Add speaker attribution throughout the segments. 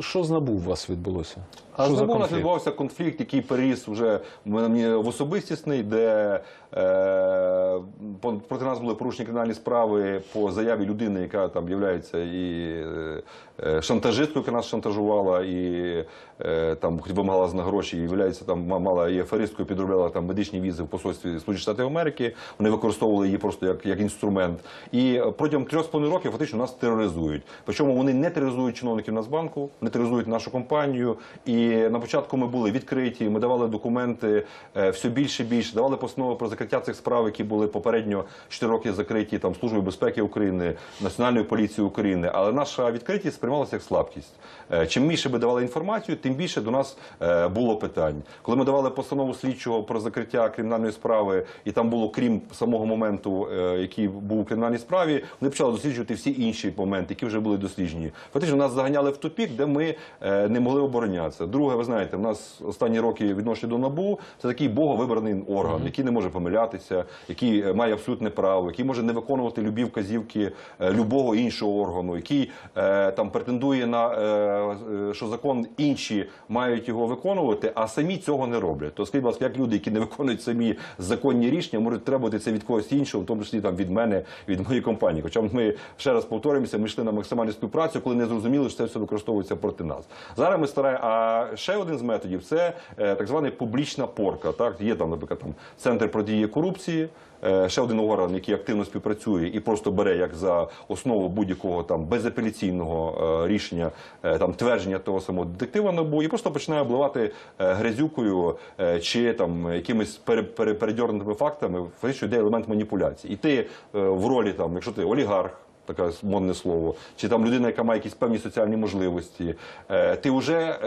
Speaker 1: Що з НАБУ у вас відбулося?
Speaker 2: А
Speaker 1: Що за
Speaker 2: знову у нас відбувався конфлікт, який переріс вже мені в особистісний, де е, проти нас були порушені кримінальні справи по заяві людини, яка там є і е, е, шантажисткою, яка нас шантажувала, і е, там вимагала з на гроші, і являється там ма- мала і аферисткою, підробляла там медичні візи в посольстві Сполучених Штатів Америки. Вони використовували її просто як, як інструмент. І е, протягом трьох з половиною років фактично нас тероризують. Причому вони не тероризують чиновників Нацбанку, не тероризують нашу компанію. І на початку ми були відкриті, ми давали документи е, все більше і більше, давали постанови про закриття цих справ, які були попередньо 4 роки закриті там Службою безпеки України, Національною поліцією України. Але наша відкритість сприймалася як слабкість. Е, Чим більше ми давали інформацію, тим більше до нас е, було питань. Коли ми давали постанову слідчого про закриття кримінальної справи, і там було крім самого моменту, який був у кримінальній справі, вони почали досліджувати всі інші моменти, які вже були досліджені. Фактично нас заганяли в тупік, де ми е, не могли оборонятися. Друге, ви знаєте, в нас останні роки відношення до НАБУ це такий боговибраний орган, який не може помилятися, який е, має абсолютне право, який може не виконувати любі вказівки е, любого іншого органу, який там претендує на що закон інші мають його виконувати, а самі цього не роблять. То скажіть, будь ласка, як люди, які не виконують самі законні рішення, можуть требувати це від когось іншого, в тому числі там від мене, від моєї компанії. Хоча ми ще раз повторюємося, ми йшли на максимальну співпрацю, коли не зрозуміли, що це все використовується проти нас. Зараз ми стараємо. А ще один з методів це е, так звана публічна порка. Так є там, наприклад, там центр протидії корупції. е, Ще один орган, який активно співпрацює і просто бере як за основу будь-якого там безапеляційного е, рішення там твердження того самого детектива НАБУ і просто починає обливати грязюкою чи там якимись пере, пере, передьорнутими фактами. Фактично йде елемент маніпуляції. І ти в ролі там, якщо ти олігарх таке модне слово, чи там людина, яка має якісь певні соціальні можливості, е, ти вже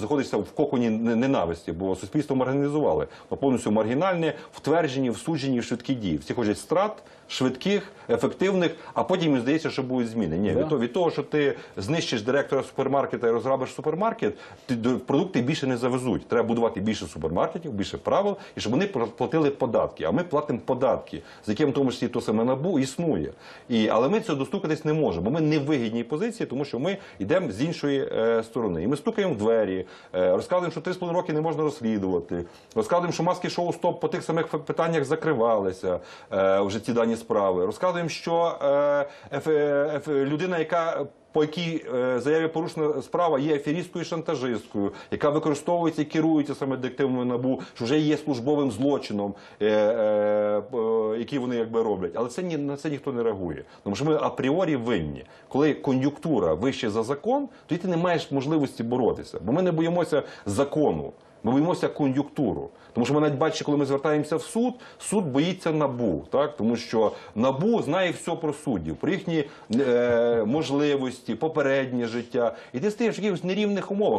Speaker 2: заходишся в- коконі ненависті, бо суспільство маргіналізували. Повністю маргінальне, втверджені, всуджені в швидкі дії. Всі хочуть страт, швидких, ефективних, а потім здається, що будуть зміни. Ні, від, того, від того, що ти знищиш директора супермаркета і розграбиш супермаркет, ти продукти більше не завезуть. Треба будувати більше супермаркетів, більше правил, і щоб вони платили податки. А ми платимо податки, з яким в тому числі то саме набу існує. І, але ми цього достукатись не можемо. бо Ми не в вигідній позиції, тому що ми йдемо з іншої е, сторони. І ми стукаємо в двері, е, розказуємо, що 3,5 роки не можна розслідувати. Розказуємо, що маски шоу стоп по тих самих питаннях закривалися е, вже ці дані справи. Розказуємо, що е, еф, людина, яка по якій е, заяві порушена справа є аферісткою і шантажисткою, яка використовується і керується саме детективами набу, що вже є службовим злочином, е, е, е, який вони якби роблять. Але це ні на це ніхто не реагує. Тому що ми апріорі винні. Коли кон'юнктура вище за закон, тоді ти не маєш можливості боротися, бо ми не боїмося закону. Ми боїмося кон'юнктуру. Тому що ми навіть бачимо, коли ми звертаємося в суд, суд боїться набу, так тому що набу знає все про суддів, про їхні е, можливості, попереднє життя, і ти стоїш в якихось нерівних умовах.